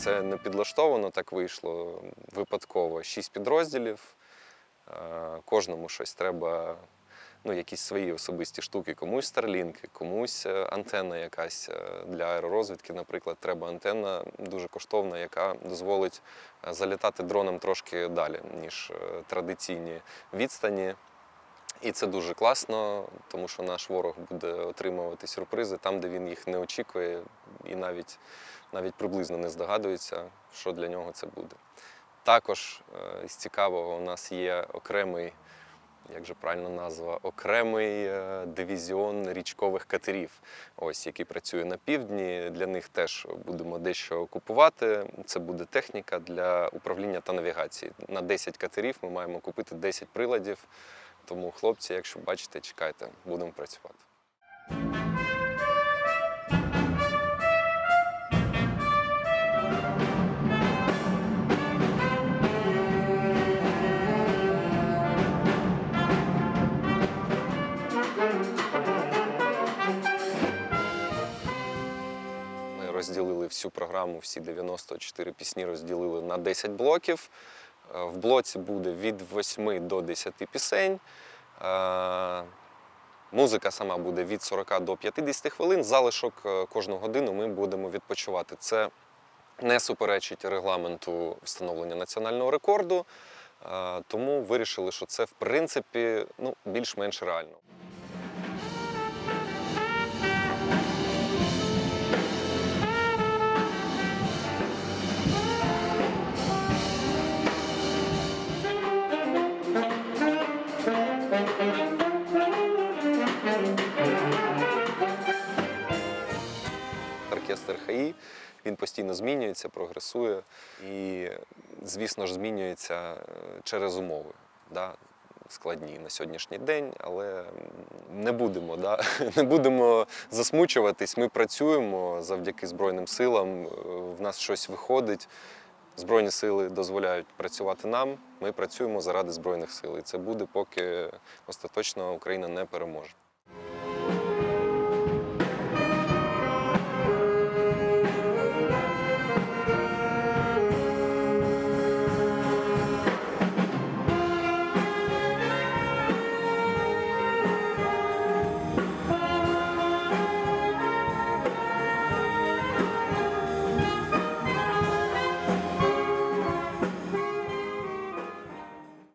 Це не підлаштовано, так вийшло випадково. Шість підрозділів. Е, Кожному щось треба, ну, якісь свої особисті штуки. Комусь старлінки, комусь е, антенна якась е, для аеророзвідки, наприклад, треба антенна дуже коштовна, яка дозволить залітати дроном трошки далі, ніж традиційні відстані. І це дуже класно, тому що наш ворог буде отримувати сюрпризи там, де він їх не очікує, і навіть, навіть приблизно не здогадується, що для нього це буде. Також е, з цікавого у нас є окремий, як же правильно назва, окремий е, дивізіон річкових катерів, ось який працює на півдні. Для них теж будемо дещо купувати. Це буде техніка для управління та навігації. На 10 катерів ми маємо купити 10 приладів. Тому, хлопці, якщо бачите, чекайте, будемо працювати. Розділили всю програму, всі 94 пісні розділили на 10 блоків. Е, В блоці буде від 8 до 10 пісень. Е, Музика сама буде від 40 до 50 хвилин. Залишок е, кожну годину ми будемо відпочивати. Це не суперечить регламенту встановлення національного рекорду, тому вирішили, що це в принципі ну, більш-менш реально. Оркестр ХАІ. Він постійно змінюється, прогресує і, звісно ж, змінюється е, через умови. Да? Складні на сьогоднішній день, але не будемо, да? не будемо засмучуватись. Ми працюємо завдяки Збройним силам. е, В нас щось виходить. Збройні сили дозволяють працювати нам. Ми працюємо заради Збройних сил. І це буде, поки остаточно Україна не переможе.